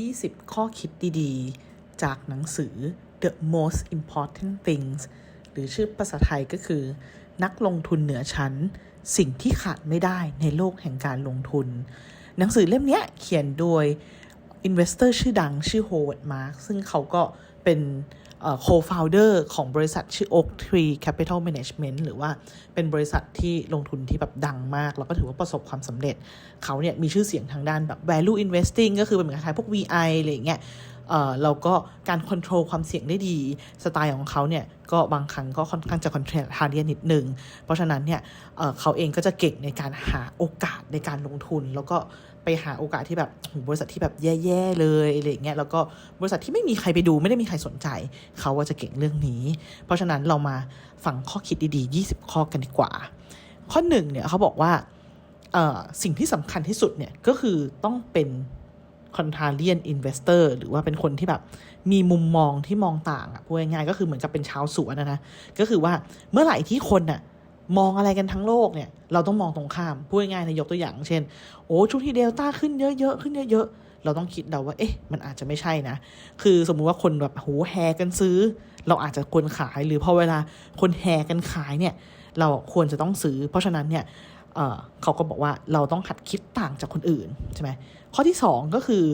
20 ข้อคิดดีๆ จากหนังสือ The Most Important Things หรือชื่อภาษาไทยก็คือ นักลงทุนเหนือชั้น สิ่งที่ขาดไม่ได้ในโลกแห่งการลงทุน หนังสือเล่มนี้เขียนโดย Investor ชื่อดังชื่อ Howard Marks ซึ่งเขาก็เป็น co-founder ของบริษัทชื่อ Oak Tree Capital Management หรือว่าเป็นบริษัทที่ลงทุนที่แบบดังมาก แล้วก็ถือว่าประสบความสำเร็จ เขาเนี่ยมีชื่อเสียงทางด้านแบบ value investing ก็คือเป็นเหมือนคล้ายพวก VI อะไรอย่างเงี้ย เอ่อแล้วก็การควบคุมความเสี่ยงได้ดี สไตล์ของเขาเนี่ยก็บางครั้งก็ค่อนข้างจะคอนเทรลฮาเดียนิดนึง เพราะฉะนั้นเนี่ยเเขาเองก็จะเก่งในการหาโอกาสในการลงทุน แล้วก็ไปหาโอกาสที่แบบบริษัทที่แบบแย่ๆเลยอะไรอย่างเงี้ยแล้วก็บริษัทที่ไม่มีใครไปดูไม่ได้มีใครสนใจ เขาว่าจะเก่งเรื่องนี้ เพราะฉะนั้นเรามาฟังข้อคิดดีๆ 20 ข้อกันดีกว่า ข้อหนึ่งเนี่ยเขาบอกว่าสิ่งที่สำคัญที่สุดเนี่ยก็คือต้องเป็น contrarian investor หรือว่าเป็นคนที่แบบมีมุมมองที่มองต่างอะพูดง่ายๆก็คือเหมือนกับเป็นชาวสวนนะนะก็คือว่าเมื่อไหร่ที่คนน่ะมองอะไรกันทั้งโลกเนี่ย เราต้องมองตรงข้าม พูดง่ายๆในยกตัวอย่าง เช่น โอ้ช่วงที่เดลต้าขึ้นเยอะๆ ขึ้นเยอะๆ เราต้องคิดเดาว่า เอ๊ะ มันอาจจะไม่ใช่นะ คือสมมุติว่าคนแบบโหแฮกันซื้อ เราอาจจะควรขาย หรือพอเวลาคนแฮกันขายเนี่ย เราควรจะต้องซื้อ เพราะฉะนั้นเนี่ย เขาก็บอกว่าเราต้องหัดคิดต่างจากคนอื่นใช่ไหมข้อที่สองก็คือ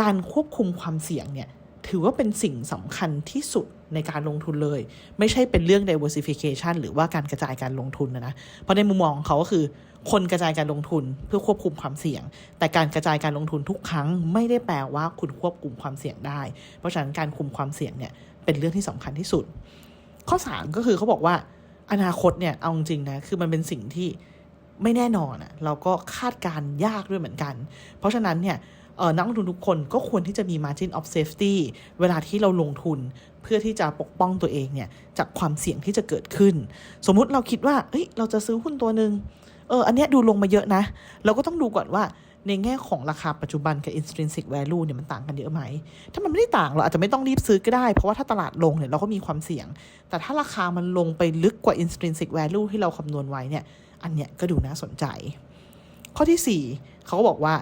การควบคุมความเสี่ยงเนี่ยถือว่าเป็นสิ่งสำคัญที่สุดในการลงทุนเลย ไม่ใช่เป็นเรื่อง diversification หรือว่าการกระจายการลงทุนนะนะ เพราะในมุมมองของเขาก็คือ คนกระจายการลงทุนเพื่อควบคุมความเสี่ยง แต่การกระจายการลงทุนทุกครั้งไม่ได้แปลว่าคุณควบคุมความเสี่ยงได้ เพราะฉะนั้นการคุมความเสี่ยงเนี่ยเป็นเรื่องที่สำคัญที่สุด ข้อสามก็คือเขาบอกว่าอนาคตเนี่ยเอาจริงนะคือมันเป็นสิ่งที่ ไม่แน่นอนอะเราก็คาดการ์ยากด้วยเหมือนกัน เพราะฉะนั้นเนี่ยนักลงทุนทุกคนก็ควรที่จะมี margin of safety เวลาที่เราลงทุนเพื่อที่จะปกป้องตัวเองเนี่ยจากความเสี่ยงที่จะเกิดขึ้น สมมุติเราคิดว่าเอ้ยเราจะซื้อหุ้นตัวหนึ่งเอออันเนี้ยดูลงมาเยอะนะ เราก็ต้องดูก่อนว่าในแง่ของราคาปัจจุบันกับ intrinsic value เนี่ยมันต่างกันเยอะไหม ถ้ามันไม่ได้ต่างเราอาจจะไม่ต้องรีบซื้อก็ได้ เพราะว่าถ้าตลาดลงเนี่ยเราก็มีความเสี่ยง แต่ถ้าราคามันลงไปลึกกว่า intrinsic value ที่เราคำนวณไว้เนี่ย อันเนี้ยก็ดูน่าสนใจ ข้อที่ 4 เขาก็บอกว่า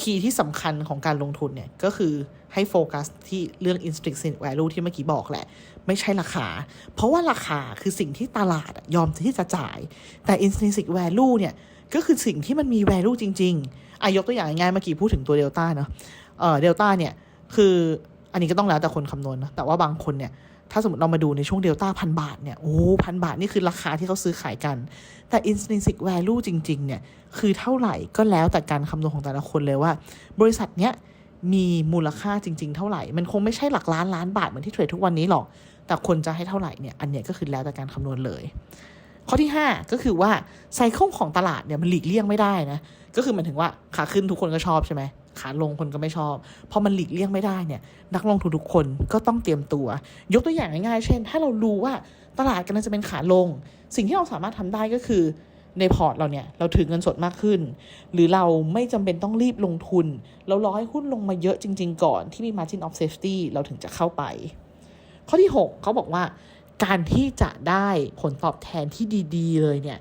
คีย์ที่สำคัญของการลงทุนเนี่ย ก็คือให้โฟกัสที่เรื่อง intrinsic value ที่เมื่อกี้บอกแหละ ไม่ใช่ราคา เพราะว่าราคาคือสิ่งที่ตลาดยอมที่จะจ่าย แต่ intrinsic value เนี่ย ก็คือสิ่งที่มันมี value จริง ๆอายกตัวอย่างง่ายเมื่อกี้พูดถึงตัวเดลต้าเนาะเอ่อเดลต้าเนี่ย คืออันนี้ก็ต้องแล้วแต่คนคำนวณนะแต่ว่าบางคนเนี่ย ถ้าสมมติเรามาดูในช่วงเดลต้าพันบาทเนี่ย โอ้พันบาทนี่คือราคาที่เขาซื้อขายกัน แต่ intrinsic value จริง ๆ เนี่ย คือเท่าไหร่ก็แล้วแต่การคำนวณของแต่ละคนเลยว่า บริษัทเนี้ยมีมูลค่าจริง ๆ เท่าไหร่ มันคงไม่ใช่หลักล้านล้านบาทเหมือนที่เทรดทุกวันนี้หรอก แต่คนจะให้เท่าไหร่เนี่ย อันเนี้ยก็คือแล้วแต่การคำนวณเลย ข้อที่ 5 ก็คือว่าไซเคิลของตลาดเนี่ยมันหลีกเลี่ยงไม่ได้นะ ก็คือหมายถึงว่าขาขึ้นทุกคนก็ชอบใช่ไหม ขาลงคนก็ไม่ชอบ พอมันหลีกเลี่ยงไม่ได้เนี่ย นักลงทุนทุกคนก็ต้องเตรียมตัว ยกตัวอย่างง่ายๆ เช่น ถ้าเรารู้ว่าตลาดกำลังจะเป็นขาลง สิ่งที่เราสามารถทำได้ก็คือในพอร์ตเราเนี่ยเราถือเงินสดมากขึ้น หรือเราไม่จำเป็นต้องรีบลงทุน เรารอให้หุ้นลงมาเยอะจริง ๆ ก่อนที่มี margin of safety เราถึงจะเข้าไป ข้อที่ 6 เขาบอกว่า การที่จะได้ผลตอบแทนที่ดี ๆ เลยเนี่ย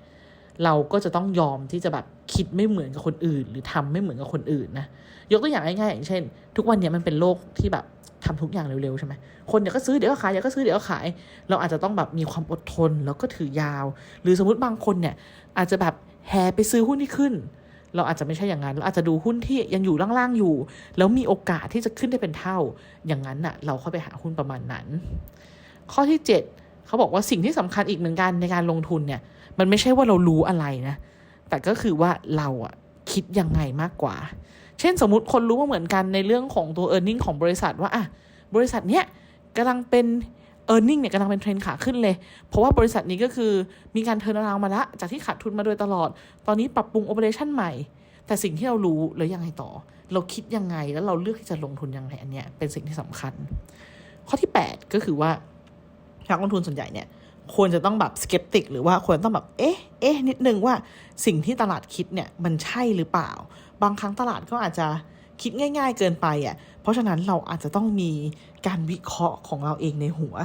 เราก็จะต้องยอมที่จะแบบ คิดไม่เหมือนกับคนอื่น หรือทำไม่เหมือนกับคนอื่นนะยกตัวอย่างง่ายๆอย่างเช่น ทุกวันนี้มันเป็นโลกที่แบบทำทุกอย่างเร็วๆใช่ไหมคนเดี๋ยวก็ซื้อเดี๋ยวก็ขายเดี๋ยวก็ซื้อเดี๋ยวก็ขาย เราอาจจะต้องแบบมีความอดทนแล้วก็ถือยาว หรือสมมติบางคนเนี่ยอาจจะแบบแห่ไปซื้อหุ้นที่ขึ้น เราอาจจะไม่ใช่อย่างนั้น เราอาจจะดูหุ้นที่ยังอยู่ล่างๆอยู่ แล้วมีโอกาสที่จะขึ้นได้เป็นเท่า อย่างนั้นน่ะ เราเข้าไปหาหุ้นประมาณนั้น ข้อที่ 7เขาบอกว่าสิ่งที่สำคัญอีกเหมือนกันในการลงทุนเนี่ย มันไม่ใช่ว่าเรารู้อะไรนะ แต่ก็คือว่าเราอะคิดยังไงมากกว่า เช่นสมมติคนรู้มาเหมือนกันในเรื่องของตัว e a r n i n g ของบริษัทว่าอะบริษัทเนี้ยกำลังเป็น e a r n i n g เนี่ยกำลังเป็นเทรนขาขึ้นเลย เพราะว่าบริษัทนี้ก็คือมีการเทิร์นราวมาละ จากที่ขาดทุนมาโดยตลอด ตอนนี้ปรับปรุงโอเปอเรชั่นใหม่ แต่สิ่งที่เรารู้แล้วยังไงต่อ เราคิดยังไงแล้วเราเลือกที่จะลงทุนยังไงอันเนี้ยเป็นสิ่งที่สำคัญ ข้อที่ 8 ก็คือว่านักลงทุนส่วนใหญ่เนี่ย ควรจะต้องแบบสเกปติกหรือว่าควรต้องแบบเอ๊ะเอ๊ะนิดนึงว่าสิ่งที่ตลาดคิดเนี่ยมันใช่หรือเปล่า บางครั้งตลาดก็อาจจะคิดง่าย ๆ เกินไปอะเพราะฉะนั้นเราอาจจะต้องมีการวิเคราะห์ของเราเองในหัว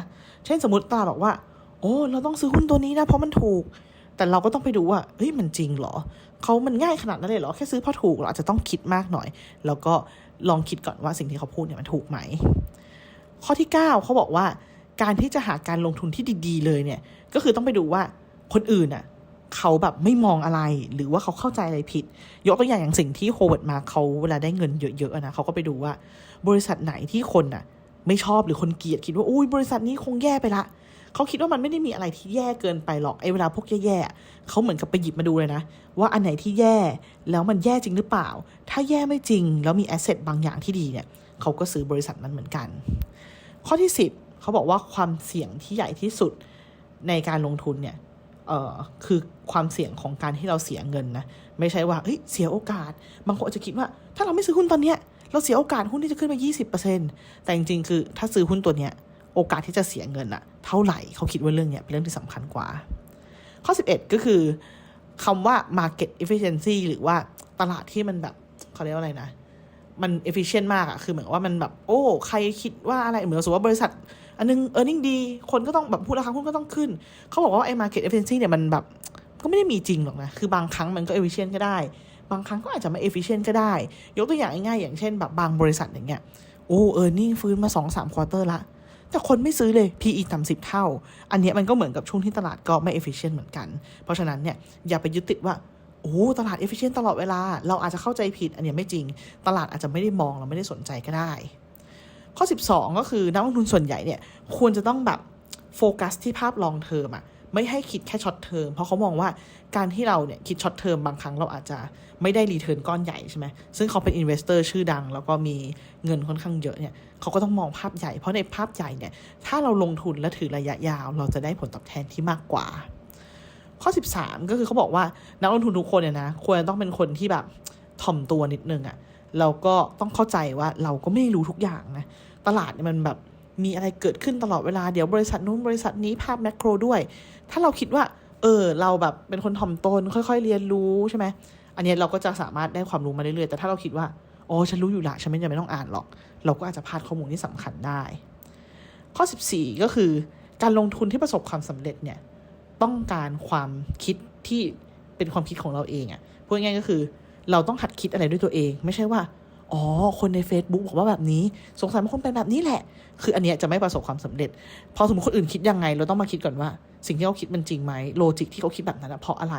เช่นสมมติตลาดบอกว่า โอ้เราต้องซื้อหุ้นตัวนี้นะเพราะมันถูก แต่เราก็ต้องไปดูว่าเฮ้ยมันจริงเหรอเขามันง่ายขนาดนั้นเลยเหรอแค่ซื้อเพราะถูกเราอาจจะต้องคิดมากหน่อย แล้วก็ลองคิดก่อนว่าสิ่งที่เขาพูดเนี่ยมันถูกไหมข้อที่ 9 เขาบอกว่า การที่จะหาการลงทุนที่ดี ๆ เลยเนี่ย ก็คือต้องไปดูว่าคนอื่นน่ะเขาแบบไม่มองอะไรหรือว่าเขาเข้าใจอะไรผิด ยกตัวอย่างอย่างสิ่งที่โฮเวิร์ดมาเขาเวลาได้เงินเยอะๆอะนะเขาก็ไปดูว่า บริษัทไหนที่คนน่ะ ไม่ชอบหรือคนเกลียดคิดว่าอุ้ยบริษัทนี้คงแย่ไปละเขาคิดว่ามันไม่ได้มีอะไรที่แย่เกินไปหรอกไอ้เวลาพวกแย่ๆเขาเหมือนกับไปหยิบมาดูเลยนะ ว่าอันไหนที่แย่แล้วมันแย่จริงหรือเปล่า ถ้าแย่ไม่จริงแล้วมีแอสเซทบางอย่างที่ดีเนี่ยเขาก็ซื้อบริษัทนั้นเหมือนกัน ข้อที่ 10 เขาบอกว่าความเสี่ยงที่ใหญ่ที่สุดในการลงทุนเนี่ยเออคือความเสี่ยงของการที่เราเสียเงินนะ ไม่ใช่ว่าเฮ้ยเสียโอกาส บางคนอาจจะคิดว่า ถ้าเราไม่ซื้อหุ้นตอนเนี้ยเราเสียโอกาสหุ้นที่จะขึ้นมา20%แต่จริงๆ คือถ้าซื้อหุ้นตัวเนี้ยโอกาสที่จะเสียเงินอะเท่าไหร่เขาคิดว่าเรื่องเนี้ยเป็นเรื่องที่สำคัญกว่า ข้อ 11 ก็คือคำว่า market efficiency หรือว่าตลาดที่มันแบบเขาเรียกว่าอะไรนะ มัน efficient มากอะคือเหมือนว่ามันแบบ โอ้ ใครคิดว่าอะไรเหมือนสมมติว่าบริษัท อันนึง earning ดี คนก็ต้องแบบพูดราคาหุ้นก็ต้องขึ้น เขาบอกว่าไอ้ market efficiency เนี่ยมันแบบก็ไม่ได้มีจริงหรอกนะ คือบางครั้งมันก็ efficient ก็ได้ บางครั้งก็อาจจะไม่ efficient ก็ได้ ยกตัวอย่างง่ายๆอย่างเช่นแบบบางบริษัทอย่างเงี้ย โอ้ earning ฟื้นมา2-3ควอเตอร์ละ แต่คนไม่ซื้อเลย PE ต่ำสิบเท่า อันนี้มันก็เหมือนกับช่วงที่ตลาดก็ไม่ efficient เหมือนกัน เพราะฉะนั้นเนี่ยอย่าไปยึดติดว่าโอ้ตลาด efficient ตลอดเวลา เราอาจจะเข้าใจผิด อันนี้ไม่จริง ตลาดอาจจะไม่ได้มองเราไม่ได้สนใจก็ได้ ข้อ 12 ก็คือนักลงทุนส่วนใหญ่เนี่ยควรจะต้องแบบโฟกัสที่ภาพลองเทอมอะไม่ให้คิดแค่ช็อตเทอมเพราะเขามองว่าการที่เราเนี่ยคิดช็อตเทอมบางครั้งเราอาจจะไม่ได้รีเทิร์นก้อนใหญ่ใช่ไหมซึ่งเขาเป็นอินเวสเตอร์ชื่อดัง แล้วก็มีเงินค่อนข้างเยอะเนี่ยเขาก็ต้องมองภาพใหญ่ เพราะในภาพใหญ่เนี่ยถ้าเราลงทุนและถือระยะยาว เราจะได้ผลตอบแทนที่มากกว่า ข้อ 13 ก็คือเขาบอกว่านักลงทุนทุกคนเนี่ยนะควรจะต้องเป็นคนที่แบบถ่อมตัวนิดนึงอะ่ะ เราก็ต้องเข้าใจว่าเราก็ไม่รู้ทุกอย่างนะ ตลาดเนี่ยมันแบบมีอะไรเกิดขึ้นตลอดเวลา เดี๋ยวบริษัทนู้นบริษัทนี้ภาพแมกโรด้วย ถ้าเราคิดว่า เออ เราแบบเป็นคนถ่อมตนค่อยๆเรียนรู้ใช่ไหม อันนี้เราก็จะสามารถได้ความรู้มาเรื่อยๆ แต่ถ้าเราคิดว่า โอ้ฉันรู้อยู่ละ ฉันไม่จำเป็นต้องอ่านหรอก เราก็อาจจะพลาดข้อมูลที่สำคัญได้ ข้อ 14 ก็คือการลงทุนที่ประสบความสำเร็จเนี่ย ต้องการความคิดที่เป็นความคิดของเราเองอะ่ะพูดง่ายก็คือ เราต้องหัดคิดอะไรด้วยตัวเอง ไม่ใช่ว่าอ๋อ คนใน Facebook บอกว่าแบบนี้ สงสัยว่าคนเป็นแบบนี้แหละ คืออันเนี้ยจะไม่ประสบความสำเร็จ พอสมมติคนอื่นคิดยังไง เราต้องมาคิดก่อนว่า สิ่งที่เขาคิดมันจริงไหมโลจิกที่เขาคิดแบบนั้นเพราะอะไร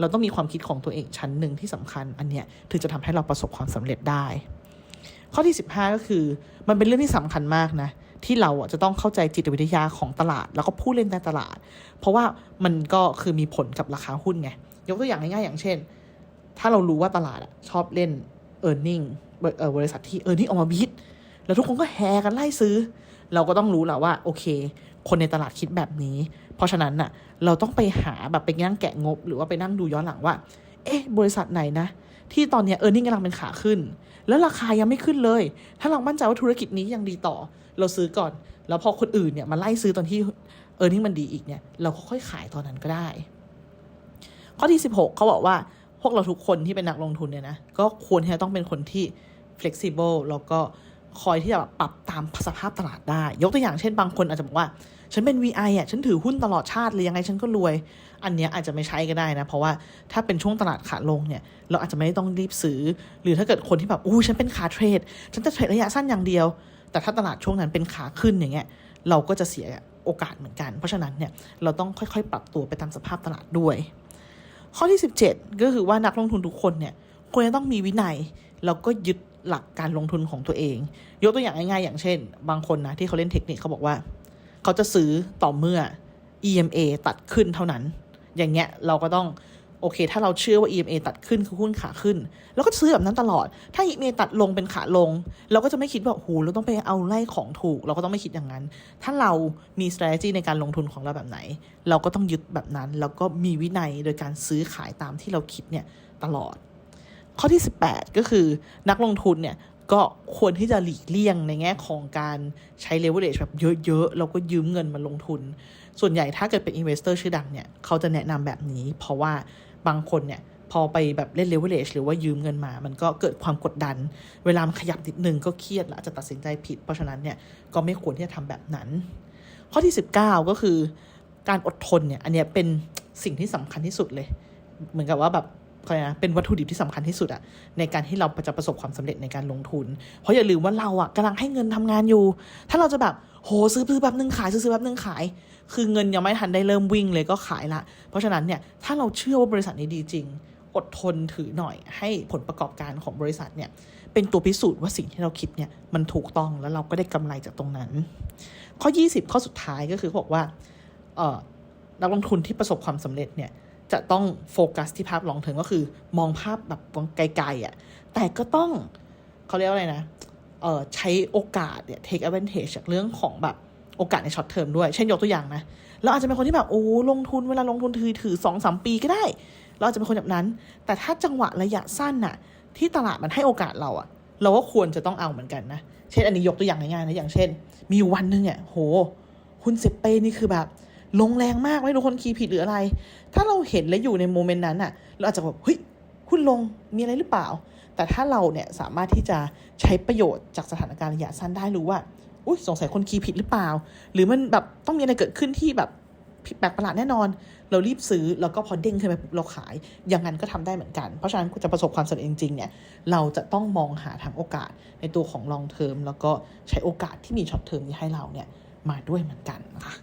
เราต้องมีความคิดของตัวเองชั้นหนึ่งที่สำคัญ อันเนี้ยถึงจะทำให้เราประสบความสำเร็จได้ ข้อที่ 15 ก็คือ มันเป็นเรื่องที่สำคัญมากนะ ที่เราอะจะต้องเข้าใจจิตวิทยาของตลาด แล้วก็ผู้เล่นในตลาด เพราะว่ามันก็คือมีผลกับราคาหุ้นไง ยกตัวอย่างง่ายๆอย่างเช่น ถ้าเรารู้ว่าตลาดอะชอบเล่น e a r n i n g เออบริษัทที่ e a r n i n g ออกมาบิดแล้วทุกคนก็แห่กันไล่ซื้อ เราก็ต้องรู้แหละว่าโอเค คนในตลาดคิดแบบนี้ เพราะฉะนั้นน่ะเราต้องไปหาแบบไปนั่งแกะงบ หรือว่าไปนั่งดูย้อนหลังว่า เอ๊ะ บริษัทไหนนะ ที่ตอนนี้เออร์เน็งกำลังเป็นขาขึ้น แล้วราคายังไม่ขึ้นเลย ถ้าเรามั่นใจว่าธุรกิจนี้ยังดีต่อ เราซื้อก่อน แล้วพอคนอื่นเนี่ยมาไล่ซื้อตอนที่เออร์เน็งมันดีอีกเนี่ย เราก็ค่อยขายตอนนั้นก็ได้ ข้อที่ 16เขาบอกว่า พวกเราทุกคนที่เป็นนักลงทุนเนี่ยนะ ก็ควรที่จะต้องเป็นคนที่ flexible แล้วก็คอยที่จะปรับตามสภาพตลาดได้ ยกตัวอย่างเช่นบางคนอาจจะบอกว่า ฉันเป็น VI อะ ฉันถือหุ้นตลอดชาติเลยยังไงฉันก็รวย อันเนี้ยอาจจะไม่ใช้ก็ได้นะ เพราะว่าถ้าเป็นช่วงตลาดขาลงเนี่ย เราอาจจะไม่ต้องรีบซื้อ หรือถ้าเกิดคนที่แบบ อู้ฉันเป็นขาเทรด ฉันจะเทรดระยะสั้นอย่างเดียว แต่ถ้าตลาดช่วงนั้นเป็นขาขึ้นอย่างเงี้ย เราก็จะเสียโอกาสเหมือนกัน เพราะฉะนั้นเนี่ย เราต้องค่อยๆ ปรับตัวไปตามสภาพตลาดด้วย ข้อที่ 17 ก็คือว่านักลงทุนทุกคนเนี่ยควรจะต้องมีวินัยแล้วก็ยึดหลักการลงทุนของตัวเอง ยกตัวอย่างง่ายๆ อย่างเช่น บางคนนะที่เขาเล่นเทคนิคเขาบอกว่า เขาจะซื้อต่อเมื่อ EMA ตัดขึ้นเท่านั้น อย่างเงี้ยเราก็ต้อง โอเค ถ้าเราเชื่อว่า EMA ตัดขึ้นคือหุ้นขาขึ้น แล้วก็ซื้อแบบนั้นตลอด ถ้า EMA ตัดลงเป็นขาลง เราก็จะไม่คิดว่าโหเราต้องไปเอาไล่ของถูก เราก็ต้องไม่คิดอย่างนั้น ถ้าเรามี strategy ในการลงทุนของเราแบบไหน เราก็ต้องยึดแบบนั้น แล้วก็มีวินัยโดยการซื้อขายตามที่เราคิดเนี่ยตลอด ข้อที่ 18 ก็คือนักลงทุนเนี่ยก็ควรที่จะหลีกเลี่ยงในแง่ของการใช้ leverage แบบเยอะๆ แล้วก็ยืมเงินมาลงทุน ส่วนใหญ่ถ้าเกิดเป็น investor ชื่อดังเนี่ย เขาจะแนะนำแบบนี้ เพราะว่า บางคนเนี่ยพอไปแบบเล่น leverage หรือว่ายืมเงินมา มันก็เกิดความกดดัน เวลามันขยับนิดนึงก็เครียดและอาจจะตัดสินใจผิด เพราะฉะนั้นเนี่ยก็ไม่ควรที่จะทำแบบนั้น ข้อที่ 19 ก็คือการอดทนเนี่ยอันเนี้ยเป็นสิ่งที่สำคัญที่สุดเลย เหมือนกับว่าแบบเขาเรียกนะเป็นวัตถุดิบที่สำคัญที่สุดอะในการที่เราจะประสบความสำเร็จในการลงทุน เพราะอย่าลืมว่าเราอะกำลังให้เงินทำงานอยู่ ถ้าเราจะแบบ โหซื้อซื้อแบบนึงขายซื้อซื้อแบบนึงขาย คือเงินยังไม่ทันได้เริ่มวิ่งเลยก็ขายละ เพราะฉะนั้นเนี่ยถ้าเราเชื่อว่าบริษัทนี้ดีจริง อดทนถือหน่อย ให้ผลประกอบการของบริษัทเนี่ยเป็นตัวพิสูจน์ว่าสิ่งที่เราคิดเนี่ยมันถูกต้องแล้วเราก็ได้กำไรจากตรงนั้น ข้อ 20 ข้อสุดท้ายก็คือบอกว่าเออนักลงทุนที่ประสบความสำเร็จเนี่ยจะต้องโฟกัสที่ภาพลองเทอมก็คือ มองภาพแบบไกลๆอะ่ะแต่ก็ต้องเขาเรียกว่าอะไรนะ ใช้โอกาสเนี่ย take advantage จากเรื่องของแบบโอกาสในช็อตเทอมด้วย เช่นยกตัวอย่างนะเราอาจจะเป็นคนที่แบบโอ้ลงทุนเวลาลงทุนถือถือสองสามปีก็ได้ เราอาจจะเป็นคนแบบนั้น แต่ถ้าจังหวะระยะสั้นน่ะ ที่ตลาดมันให้โอกาสเราอะเราก็ควรจะต้องเอาเหมือนกันนะ เช่นอันนี้ยกตัวอย่างง่ายๆนะอย่างเช่น มีวันหนึ่งเนี่ยโหหุ้นเซเป้นี่คือแบบลงแรงมากไม่รู้คนคีย์ผิดหรืออะไร ถ้าเราเห็นและอยู่ในโมเมนต์นั้นอะเราอาจจะแบบเฮ้ยหุ้นลงมีอะไรหรือเปล่า แต่ถ้าเราเนี่ยสามารถที่จะใช้ประโยชน์จากสถานการณ์ระยะสั้นได้รู้ว่าอุ้ยสงสัยคนคีย์ผิดหรือเปล่า หรือมันแบบต้องมีอะไรเกิดขึ้นที่แบบผิดแปลกประหลาดแน่นอน เรารีบซื้อแล้วก็พอเด้งขึ้นไปเราขายอย่างนั้นก็ทำได้เหมือนกัน เพราะฉะนั้นจะประสบความสำเร็จจริงๆเนี่ยเราจะต้องมองหาทางโอกาสในตัวของ long term แล้วก็ใช้โอกาสที่มี short term นี้ให้เราเนี่ยมาด้วยเหมือนกันนะคะ